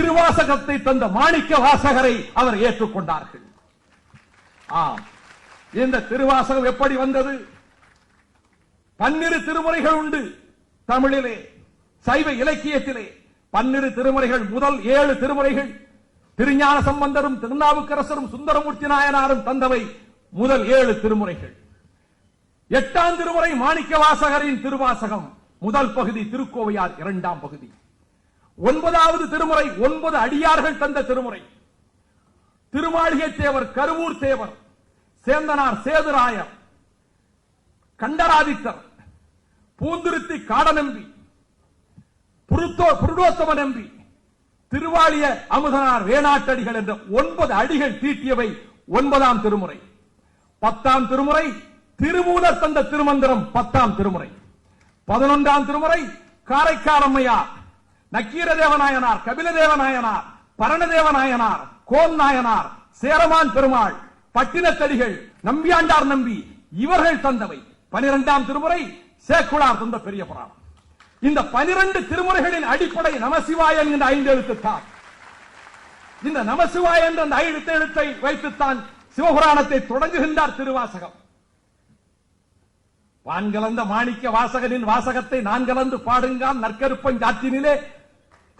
திருவாசகத்தை தந்த மாணிக்க வாசகரை அவர் ஏற்றுக்கொண்டார்கள். ஆம். இந்த திருவாசகம் எப்படி வந்தது? பன்னிரு திருமுறைகள் உண்டு. தமிழிலே சைவ இலக்கியத்திலே பன்னிரு திருமுறைகள் முதல் ஏழு திருமுறைகள். திருஞான சம்பந்தரும் திருநாவுக்கரசரும் சுந்தரமூர்த்தி நாயனாரும் தந்தவை முதல் ஏழு திருமுறைகள். எட்டாம் திருமுறை மாணிக்க வாசகரின் திருவாசகம். முதல் பகுதி திருக்கோவையார் இரண்டாம் பகுதி. ஒன்பதாவது திருமுறை ஒன்பது அடியார்கள் தந்த திருமுறை. திருமாளிகை தேவர் கருவூர் தேவர் சேந்தனார் சேதுராயர் கண்டராதித்தர் பூந்துருத்தி காடநம்பி புருத்தோ புருடோத்தம நம்பி திருவாளிய அமுதனார் வேணாட்டடிகள் என்ற ஒன்பது அடிகள் தீட்டியவை ஒன்பதாம் திருமுறை. பத்தாம் திருமுறை திருமூலர் தந்த திருமந்திரம் பத்தாம் திருமுறை. பதினொன்றாம் திருமுறை காரைக்காலம்மையார் நக்கீர தேவநாயனார் கபில தேவநாயனார் பரணதேவநாயனார் கோல் நாயனார் சேரமான் பெருமாள் பட்டினத்தடிகள் நம்பியாண்டார் நம்பி இவர்கள் தந்தவை. பனிரெண்டாம் திருமுறை சேக்குளார் தந்த பெரிய புராணம். இந்த பனிரெண்டு திருமுறைகளின் அடிப்படை நமசிவாய என்கிற ஐந்து எழுத்துத்தான். இந்த நமசிவாய என்ற அந்த ஐந்து எழுத்தை வைத்துத்தான் சிவபுராணத்தை தொடங்குகின்றார் திருவாசகம். வான்கலந்த மாணிக்க வாசகனின் வாசகத்தை நான் கலந்து பாடுங்கால் நற்கருப்பஞ்சாற்றினிலே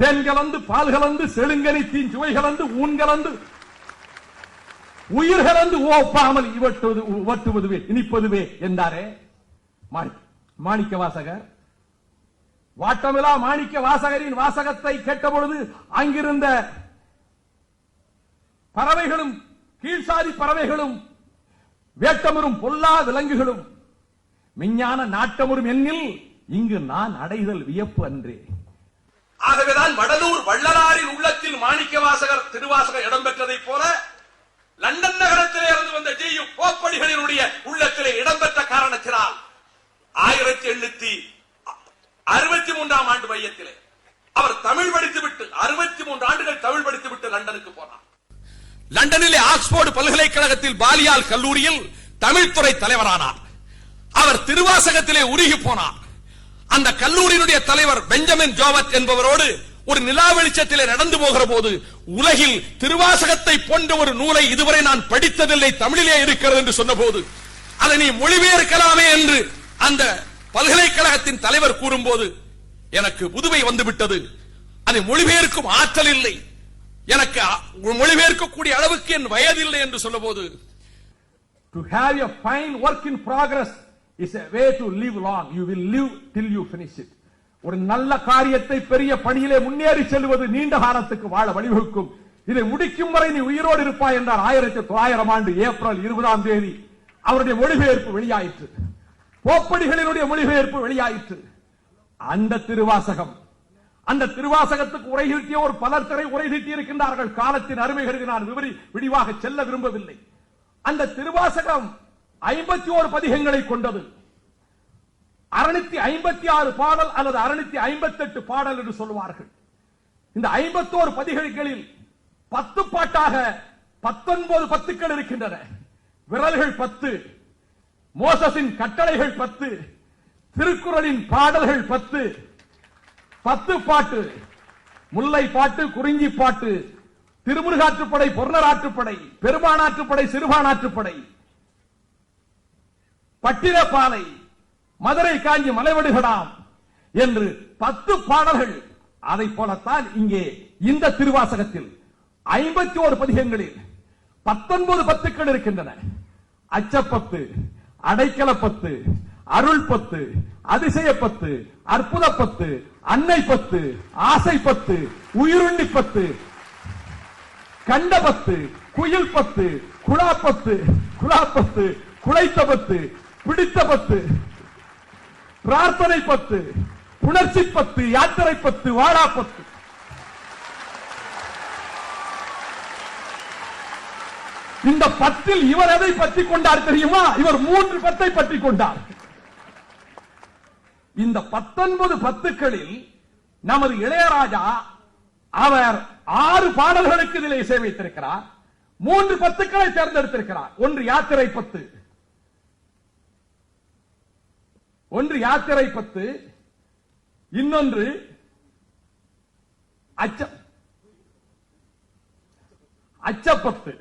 தேன் கலந்து பால் கலந்து செழுங்கனி தீன் சுவை கலந்து ஊன் கலந்து உயிர் கலந்து ஓப்பாமல் இவற்றுவது உவட்டுவதுவே இனிப்பதுவே என்றாரே மாணி- மாணிக்க வாசகர். வாட்டமிலா மாணிக்க வாசகரின் வாசகத்தை கேட்டபொழுது அங்கிருந்த பறவைகளும் கீழ்சாதி பறவைகளும் வேட்டமரும் பொல்லா விலங்குகளும் விஞ்ஞான நாட்டமுறும் எண்ணில் இங்கு நான் அடைதல் வியப்பு அன்றே. ஆகவேதான் வடலூர் வள்ளலாரின் உள்ளத்தில் மாணிக்க வாசகர் திருவாசகர் இடம்பெற்றதைப் போல லண்டன் நகரத்திலே இருந்து வந்த ஜி யு போப்படிகளினுடைய உள்ளத்திலே இடம்பெற்ற காரணத்தினால் ஆயிரத்தி எண்ணூத்தி அறுபத்தி மூன்றாம் ஆண்டு மையத்திலே அவர் தமிழ் படித்துவிட்டு அறுபத்தி மூன்று ஆண்டுகள் தமிழ் படித்துவிட்டு லண்டனுக்கு போனார். லண்டனிலே ஆக்ஸ்போர்டு பல்கலைக்கழகத்தில் பாலியால் கல்லூரியில் தமிழ்துறை தலைவரானார். அவர் திருவாசகத்திலே உருகி போனார். அந்த கல்லூரியினுடைய தலைவர் பெஞ்சமின் ஜோவத் என்பவரோடு ஒரு நிலா வெளிச்சத்திலே நடந்து போகிற போது உலகில் திருவாசகத்தை போன்ற ஒரு நூலை இதுவரை நான் படித்ததில்லை தமிழிலே இருக்கிறது என்று சொன்னபோது அதை நீ மொழிபெயர்க்கலாமே என்று அந்த பல்கலைக்கழகத்தின் தலைவர் கூறும்போது எனக்கு புதுமை வந்துவிட்டது. அதை மொழிபெயர்க்கும் ஆற்றல் இல்லை. எனக்கு மொழிபெயர்க்கக்கூடிய அளவுக்கு என் வயதில்லை என்று சொன்னபோது போது have a work in in is a way to live long you will live till you finish it ஒரு நல்ல காரியத்தை பெரிய பணியிலே முன்னேறி செல்வது நீண்ட காலத்துக்கு வாழ வழிவகுக்கும். இதை முடிக்கும் வரை நீ உயிரோடு இருப்பாய் என்றார் ஆயிரத்தி தொள்ளாயிரம் ஆண்டு ஏப்ரல் இருபதாம் தேதி அவருடைய மொழிபெயர்ப்பு வெளியாயிற்று. போப்படிகளினுடைய மொழிபெயர்ப்பு வெளியாயிற்று. அந்த திருவாசகம். அந்த திருவாசகத்துக்கு உரைகீட்டிய ஒரு பலர் திரை உரை இருக்கின்றார்கள். காலத்தின் அருமைகளுக்கு நான் விவரி விடிவாக செல்ல விரும்பவில்லை. அந்த திருவாசகம் ஐம்பத்தி ஓரு பதிகங்களை கொண்டது. அறுநூத்தி ஐம்பத்தி ஆறு பாடல் அல்லது அறுநூத்தி ஐம்பத்தி எட்டு பாடல் என்று சொல்லுவார்கள். இந்த ஐம்பத்தோரு பதிகளில் பத்து பாட்டாக பத்தொன்பது பத்துக்கள் இருக்கின்றன. விரல்கள் பத்து மோசஸின் கட்டளைகள் பத்து திருக்குறளின் பாடல்கள் பத்து பத்து பாட்டு முல்லை பாட்டு குறிஞ்சி பாட்டு திருமுருகாற்றுப்படை பொருணராற்றுப்படை பெருமானாற்றுப்படை சிறுபானாற்றுப்படை பட்டிரப்பாலை மதுரை காஞ்சி மலைவடுகடாம் என்று பத்து பாடல்கள் அதை போலத்தான் இங்கே இந்த திருவாசகத்தில் ஐம்பத்தி ஓரு பதிகங்களில் பத்தொன்பது பத்துக்கள் இருக்கின்றன. அச்சப்பத்து அடைக்கல பத்து அருள் பத்து அதிசய பத்து அற்புத பத்து அன்னை பத்து ஆசை பத்து உயிருண்ணி பத்து கண்ட பத்து குயில் பத்து குழா பத்து குழா பத்து குழைத்த பத்து பிடித்த பத்து பிரார்த்தனை பத்து புணர்ச்சி பத்து யாத்திரை பத்து வாழா பத்து. இந்த பத்தில் இவர் எதை பற்றி கொண்டார் தெரியுமா? இவர் மூன்று பத்தை பற்றி கொண்டார். இந்த பத்தொன்பது பத்துக்களில் நமது இளையராஜா அவர் ஆறு பாடல்களுக்கு இதில் இசை வைத்திருக்கிறார். மூன்று பத்துக்களை தேர்ந்தெடுத்திருக்கிறார். ஒன்று யாத்திரை பத்து ஒன்று யாத்திரை பத்து இன்னொன்று அச்சம் அச்சப்பத்து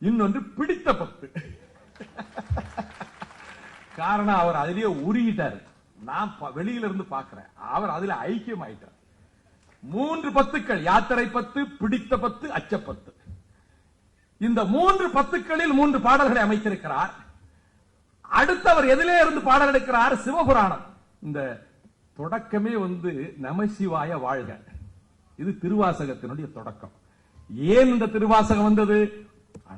இன்னொன்று பிடித்த பத்து காரணம் அவர் அதிலேயே உருகிட்டாரு. நான் வெளியில இருந்து பார்க்கிறேன். அவர் அதுல ஐக்கியம் ஆயிட்டார் மூன்று பத்துக்கள் யாத்திரை பத்து பிடித்த பத்து அச்சப்பத்து. இந்த மூன்று பத்துக்களில் மூன்று பாடல்களை அமைத்திருக்கிறார். அடுத்தவர் எதிலே இருந்து பாடல் எடுக்கிறார் சிவபுராணம். இந்த தொடக்கமே வந்து நமசிவாய வாழ்க. இது திருவாசகத்தினுடைய தொடக்கம். ஏன் இந்த திருவாசகம் வந்தது?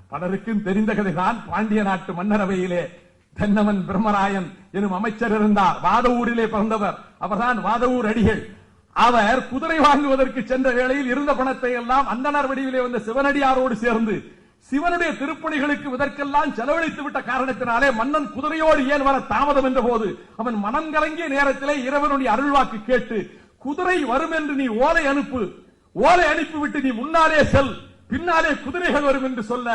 பலருக்கும் தெரிந்த கதைதான். பாண்டிய நாட்டு மன்னரவையிலே தென்னவன் பிரம்மராயன் எனும் அமைச்சர் இருந்தார். வாதவூரிலே பிறந்தவர். அவர்தான் வாதவூர் அடிகள். அவர் குதிரை வாங்குவதற்கு சென்ற வேளையில் இருந்த பணத்தை எல்லாம் அந்தனர் வடிவிலே வந்த சிவனடியாரோடு சேர்ந்து சிவனுடைய திருப்பணிகளுக்கு இதற்கெல்லாம் செலவழித்து விட்ட காரணத்தினாலே மன்னன் குதிரையோடு ஏன் வர தாமதம் என்ற போது அவன் மனம் கலங்கிய நேரத்திலே இறைவனுடைய அருள்வாக்கு கேட்டு குதிரை வரும் என்று நீ ஓலை அனுப்பு. ஓலை அனுப்பிவிட்டு நீ முன்னாலே செல். பின்னாலே குதிரைகள் வரும் என்று சொல்ல.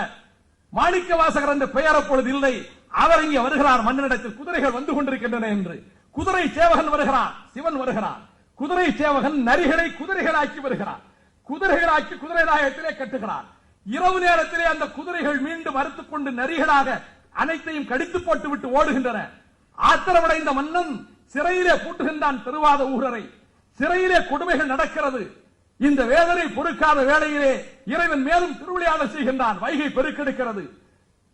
மாணிக்க வாசகர் அந்த பெயர் அப்பொழுது இல்லை. அவர் இங்கே வருகிறார் மன்னனிடத்தில். குதிரைகள் வந்து கொண்டிருக்கின்றன என்று. குதிரை சேவகன் வருகிறான். சிவன் வருகிறான். குதிரை சேவகன் நரிகளை குதிரைகளாக்கி வருகிறான். குதிரைகளாக்கி குதிரை நாயகத்திலே கட்டுகிறான். இரவு நேரத்திலே அந்த குதிரைகள் மீண்டும் அறுத்துக் கொண்டு நரிகளாக அனைத்தையும் கடித்து போட்டு விட்டு ஓடுகின்றன. ஆத்திரமடைந்த மன்னன் சிறையிலே பூட்டுகின்றான் திருவாத ஊரரை. சிறையிலே கொடுமைகள் நடக்கிறது. இந்த வேதனை பொறுக்காத வேளையிலே இறைவன் மேலும் திருவிளையாடல் செய்கின்றான். வைகை பெருக்கெடுக்கிறது.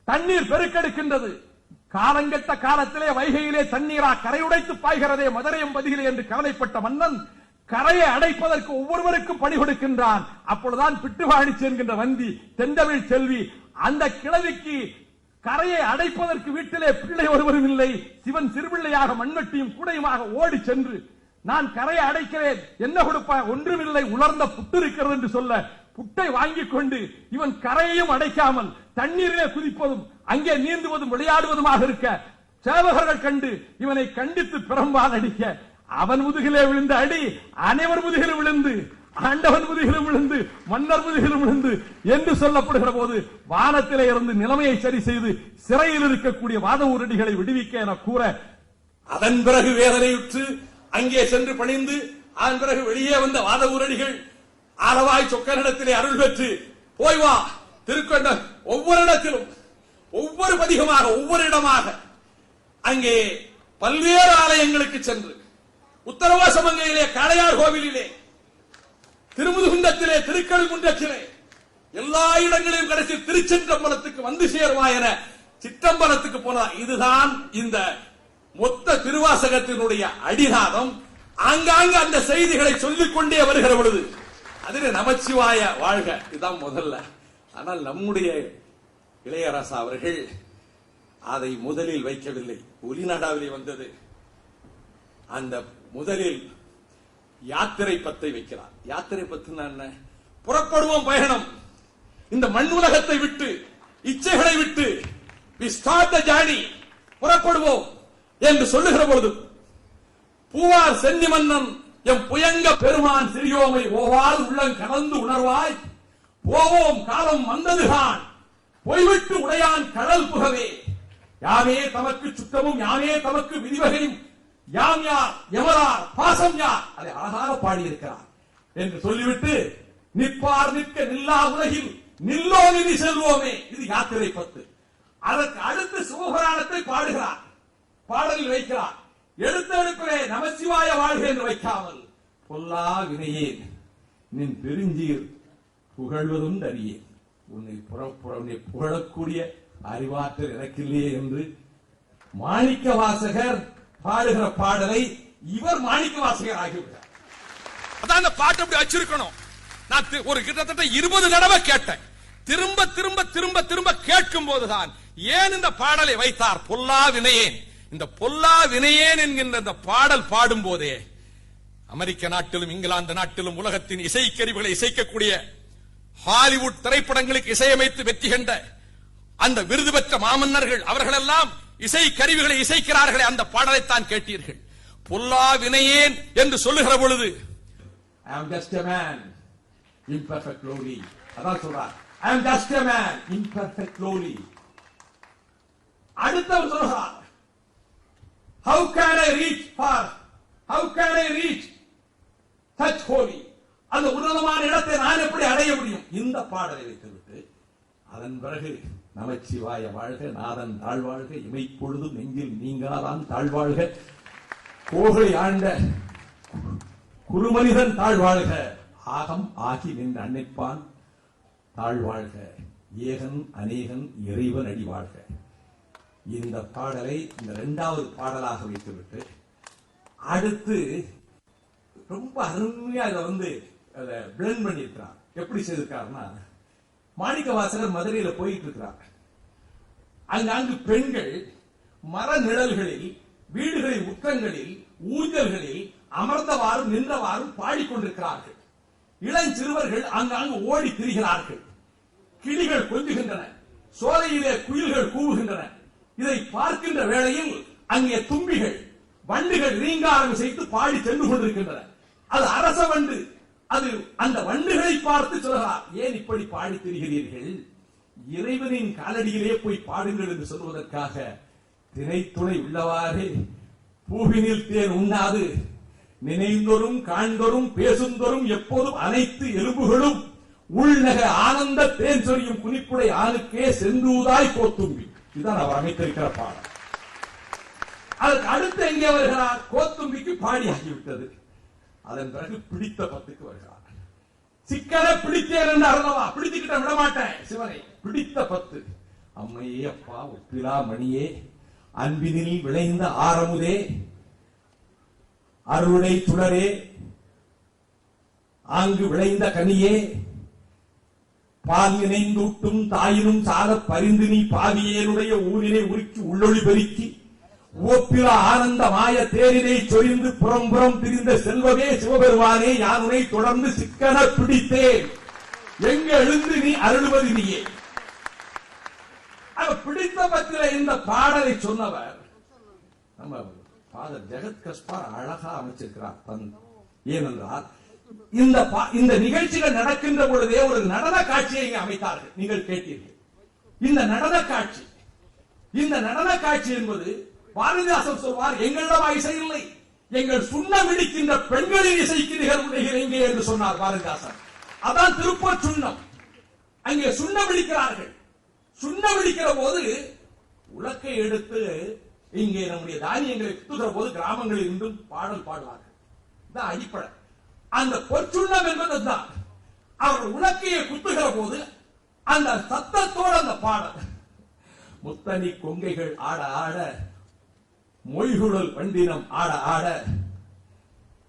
தண்ணீர் பெருக்கெடுக்கின்றது. காலங்கெட்ட காலத்திலே வைகையிலே தண்ணீரா கரையுடைத்து பாய்கிறதே மதுரையம் பதிகிலே என்று கவலைப்பட்ட மன்னன் கரையை அடைப்பதற்கு ஒவ்வொருவருக்கும் பணி கொடுக்கின்றான். அப்பொழுதுதான் பிட்டுவாணிச்சு என்கின்ற வந்தி தெண்டமிழ் செல்வி அந்த கிழவிக்கு கரையை அடைப்பதற்கு வீட்டிலே பிள்ளை ஒருவரும் இல்லை. சிவன் சிறுபிள்ளையாக மண்வெட்டியும் கூடையுமாக ஓடி சென்று நான் கரையை அடைக்கிறேன். என்ன கொடுப்ப? ஒன்றுமில்லை. உலர்ந்த புட்டு இருக்கிறது என்று சொல்ல புட்டை வாங்கிக் கொண்டு இவன் கரையையும் அடைக்காமல் தண்ணீரிலே குதிப்பதும் அங்கே நீந்துவதும் விளையாடுவதுமாக இருக்க சேவகர்கள் கண்டு இவனை கண்டித்து பிரம்பால் அடிக்க அவன் முதுகிலே விழுந்த அடி அனைவர் முதுகிலும் விழுந்து ஆண்டவன் முதுகிலும் விழுந்து மன்னர் முதுகிலும் விழுந்து என்று சொல்லப்படுகிற போது வானத்திலே இருந்து நிலைமையை சரி செய்து சிறையில் இருக்கக்கூடிய வாத ஊரடிகளை விடுவிக்க என கூற அதன் பிறகு வேதனையுற்று அங்கே சென்று பணிந்து அதன் பிறகு வெளியே வந்த வாத உரடிகள் ஆளவாய் சொக்கனிடத்திலே அருள் பெற்று போய் வா திருக்கொண்ட ஒவ்வொரு இடத்திலும் ஒவ்வொரு பதிகமாக ஒவ்வொரு இடமாக அங்கே பல்வேறு ஆலயங்களுக்கு சென்று உத்தரவாசமங்கையிலே காளையார் கோவிலிலே திருமுதுகுண்டத்திலே திருக்கழுகுன்றத்திலே எல்லா இடங்களிலும் கடைசி திருச்செந்தம்பலத்துக்கு வந்து சேருவா என சித்தம்பலத்துக்கு போனா இதுதான் இந்த மொத்த திருவாசகத்தினுடைய அடிநாதம். ஆங்காங்கு அந்த செய்திகளை சொல்லிக் கொண்டே வருகிற பொழுது அதில் நமச்சிவாய வாழ்க. இதுதான் முதல்ல. ஆனால் நம்முடைய இளையராசா அவர்கள் அதை முதலில் வைக்கவில்லை. ஒலிநாடாவிலே வந்தது. அந்த முதலில் யாத்திரை பத்தை வைக்கிறார். யாத்திரை பத்துனா என்ன? புறப்படுவோம் பயணம். இந்த மண் உலகத்தை விட்டு இச்சைகளை விட்டு we ஜாடி புறப்படுவோம் என்று சொல்லுகிற பொழுது பூவார் சென்னி மன்னன் எம் புயங்க பெருமான் சிறியோமை ஓவால் உள்ளம் கலந்து உணர்வாய் போவோம் காலம் வந்ததுகான் பொய்விட்டு உடையான் கடல் புகவே. யாமே தமக்கு சுத்தமும் யாமே தமக்கு விதிவகையும் யாம் யார் எவரார் பாசம் யார் அதை அழகாக பாடியிருக்கிறார். என்று சொல்லிவிட்டு நிற்பார் நிற்க நில்லா உலகில் நில்லோ நிதி செல்வோமே இது யாத்திரை பத்து. அதற்கு அடுத்து சிவபுராணத்தை பாடுகிறார் பாடலில் வைக்கிறார். எடுத்த எடுப்பிலே நமசிவாய வாழ்க என்று வைக்காமல் பொல்லா வினையேன் நின் பெருஞ்சீர் புகழ்வதும் அறியேன் உன்னை புற- உன்னை புகழக்கூடிய அறிவாற்றல் எனக்கில்லையே என்று மாணிக்க வாசகர் பாடுகிற பாடலை இவர் மாணிக்க வாசகர் ஆகிவிட்டார் அதான் அந்த பாட்டு அப்படி வச்சிருக்கணும். நான் ஒரு கிட்டத்தட்ட இருபது தடவை கேட்டேன். திரும்ப திரும்ப திரும்ப திரும்ப கேட்கும் போதுதான் ஏன் இந்த பாடலை வைத்தார்? பொல்லா வினையேன். இந்த பொல்லா வினையேன் என்கின்ற இந்த பாடல் பாடும் போதே அமெரிக்க நாட்டிலும் இங்கிலாந்து நாட்டிலும் உலகத்தின் இசைக்கருவிகளை இசைக்கக்கூடிய ஹாலிவுட் திரைப்படங்களுக்கு இசையமைத்து வெற்றி கண்ட அந்த விருது பெற்ற மாமன்னர்கள் அவர்களெல்லாம் இசை கருவிகளை இசைக்கிறார்களே அந்த பாடலைத்தான் கேட்டீர்கள் பொல்லா வினையேன் என்று சொல்லுகிற பொழுது I am just a man, imperfect lowly. அதான் சொல்றார் I am just a man, அடுத்தவர் சொல்றார் How can I reach far? How can I reach such holy? அந்த உன்னதமான இடத்தை நான் எப்படி அடைய முடியும் இந்த பாடலை வைத்துவிட்டு அதன் பிறகு நமச்சிவாய வாழ்க நாதன் தாழ்வாழ்க இமைப்பொழுதும் நெஞ்சில் நீங்காதான் தாழ்வாழ்க. கோகை ஆண்ட குருமனிதன் தாழ்வாழ்க ஆகம் ஆகி நின்று அன்னைப்பான் தாழ்வாழ்க. ஏகன் அநேகன் இறைவன் அடி வாழ்க இந்த பாடலை இந்த இரண்டாவது பாடலாக வைத்துவிட்டு அடுத்து ரொம்ப அருமையா இதை வந்து அதை பிளெண்ட் பண்ணியிருக்கிறார். எப்படி செய்திருக்காருன்னா மாணிக்க வாசகர் மதுரையில போயிட்டு இருக்கிறார் அங்காங்கு பெண்கள் மர நிழல்களில் வீடுகளின் உற்றங்களில் ஊஞ்சல்களில் அமர்ந்தவாறும் நின்றவாறும் பாடிக்கொண்டிருக்கிறார்கள். இளஞ்சிறுவர்கள் அங்காங்கு ஓடி திரிகிறார்கள். கிளிகள் கொஞ்சுகின்றன. சோலையிலே குயில்கள் கூவுகின்றன. இதை பார்க்கின்ற வேளையில் அங்கே தும்பிகள் வண்டுகள் ரீங்காரம் செய்து பாடி சென்று கொண்டிருக்கின்றன. அது அரச வண்டு. அது அந்த வண்டுகளை பார்த்து சொல்கிறார் ஏன் இப்படி பாடி திரிகிறீர்கள்? இறைவனின் காலடியிலே போய் பாடுங்கள் என்று சொல்வதற்காக திரைத்துணை உள்ளவாறே பூவினில் தேன் உண்ணாது. நினைந்தொரும் காண்தொரும் பேசுந்தொரும் எப்போதும் அனைத்து எலும்புகளும் உள்நக ஆனந்த தேன் சொரியும் குனிப்புடை ஆணுக்கே செந்தூதாய் கோத்தும்பி. இதுதான் அவர் அமைத்திருக்கிற பாடம். அதற்கு அடுத்து எங்கே வருகிறார்? கோத்தும்பிக்கு பாடியாகிவிட்டது. அதன் பிறகு பிடித்த பத்துக்கு வருகிறார் சிக்கலை பிடித்தேன் என்று அருளவா? பிடித்துக்கிட்ட விட மாட்டேன் சிவனை பிடித்த பத்து. அம்மையே அப்பா ஒப்பிலா மணியே அன்பினில் விளைந்த ஆரமுதே அருளை சுடரே ஆங்கு விளைந்த கனியே பால் நினைந்தூட்டும் தாயினும் சால பரிந்து நீ பாவியேனுடைய ஊரினை உருக்கி உள்ளொளி பெருக்கி ஓப்பில ஆனந்த மாய தேரினை சொரிந்து புறம் புறம் திரிந்த செல்வமே சிவபெருமானே யானுனை தொடர்ந்து சிக்கன பிடித்தேன். எங்க எழுந்து நீ அருள்வது நீயே. பிடித்த பத்திர இந்த பாடலை சொன்னவர் நம்ம ஃபாதர் ஜெகத் கஸ்பார் அழகா அமைச்சிருக்கிறார் தன் ஏனென்றால் இந்த பா- இந்த நிகழ்ச்சிகள் நடக்கின்ற பொழுதே ஒரு நடன காட்சியை இங்கே அமைத்தார்கள். நீங்கள் கேட்டீர்கள். இந்த நடன காட்சி இந்த நடன காட்சி என்பது பாரதிதாசன் சொல்வார் எங்களிடம் இசை இல்லை. எங்கள் சுண்ணம் இடிக்கின்ற பெண்களின் இசைக்கு நிகழ்வுகள் எங்கே என்று சொன்னார் பாரதிதாசன். அதான் திருப்பூர் சுண்ணம். அங்கே சுண்ணம் இடிக்கிறார்கள். சுண்ணம் இடிக்கிற போது உலக்கை எடுத்து இங்கே நம்முடைய தானியங்களை குத்துகிற போது கிராமங்களில் இருந்தும் பாடல் பாடுவார்கள். இதான் அடிப்படை. அந்த பொற்சுண்ணம் என்பது தான். அவர் உலக்கையை குத்துகிற போது அந்த சத்தத்தோட அந்த பாடல். முத்தனி கொங்கைகள் ஆட ஆட மொய்குழல் வண்டினம் ஆட ஆட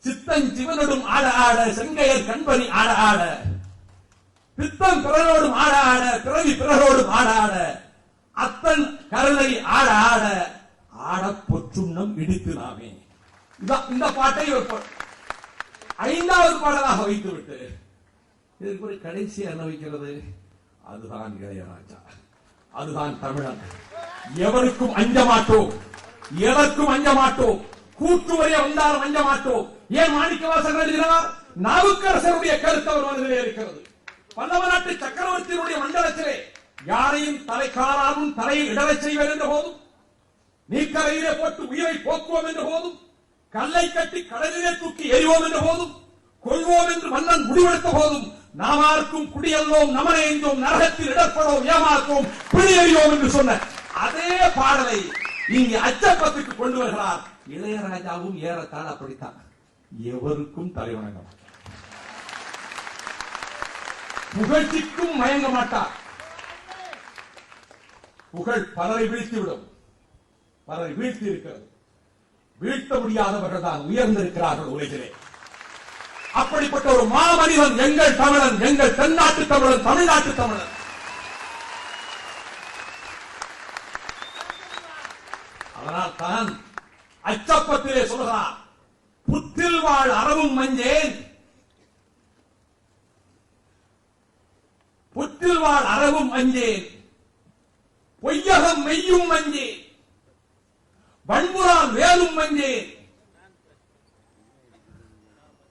சித்தன் சிவனோடும் ஆட ஆட செங்கையர் கண்பனி ஆட ஆட பித்தம் பிறரோடும் ஆட ஆட பிறவி பிறரோடும் ஆட ஆட அத்தன் கருணை ஆட ஆட ஆட பொற்றுண்ணம் இடித்து நாமே. இந்த பாட்டை ஐந்தாவது பாடலாக வைத்துவிட்டு இதற்கு ஒரு கடைசி அனுபவிக்கிறது அதுதான் இளையராஜா. அதுதான் தமிழன். எவருக்கும் அஞ்ச மாட்டோம். எதற்கும் அஞ்ச மாட்டோம். கூட்டு வரைய வந்தாலும் அஞ்ச மாட்டோம். ஏன் மாணிக்கவாசகர் எழுதினார் நாவுக்கரசருடைய கருத்து அவர் மனதிலே இருக்கிறது. பல்லவ நாட்டு சக்கரவர்த்தியினுடைய மண்டலத்திலே யாரையும் தலை காலாலும் தலையில் இடரச் செய்வர் என்ற போதும். நீக்கரையிலே போட்டு உயிரை போக்குவோம் என்ற போதும். கல்லை கட்டி கடலிலே தூக்கி எறிவோம் என்ற போதும். கொள்வோம் என்று மன்னன் முடிவெடுத்த போதும். நாமார்க்கும் குடியல்லோம் நமனேந்தோம் நரகத்தில் இடப்படோம் ஏமாற்றோம் பிடி எறியோம் என்று சொன்ன அதே பாடலை நீங்க அச்சப்பத்துக்கு கொண்டு வருகிறார். இளையராஜாவும் ஏறத்தாழ அப்படித்தான். எவருக்கும் தலைவணங்க புகழ்ச்சிக்கும் மயங்க மாட்டார். புகழ் பலரை வீழ்த்திவிடும். பலரை வீழ்த்தி இருக்கிறது. வீழ்த்த முடியாதவர்கள் தான் உயர்ந்திருக்கிறார்கள் உலகிலே. அப்படிப்பட்ட ஒரு மாமனிதன் எங்கள் தமிழன் எங்கள் தென்னாட்டு தமிழன் தமிழ்நாட்டு தமிழன் அதனால் தான் அச்சப்பத்திலே சொல்கிறார் புத்தில் வாழ் அறவும் மஞ்சேன். புத்தில் வாழ் அறவும் மஞ்சேன். பொய்யகம் மெய்யும் மஞ்சேன். வன்முறான் வேலும் மஞ்சேன்.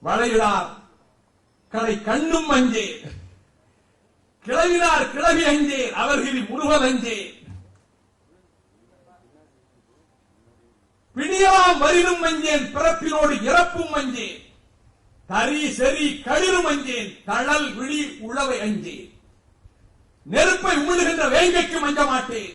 வளையிடார் கடை கண்ணும் அஞ்சேன் கிளவினார் கிளவி அஞ்சேன் அவர்களின் முருகன் அஞ்சேன். பிடியலாம் வரினும் மஞ்சேன் பிறப்பினோடு இறப்பும் மஞ்சேன். தரி செறி களிரும் அஞ்சேன் தழல் விழி உழவை அஞ்சேன். நெருப்பை உமிழுகின்ற வேங்கைக்கு மஞ்ச மாட்டேன்.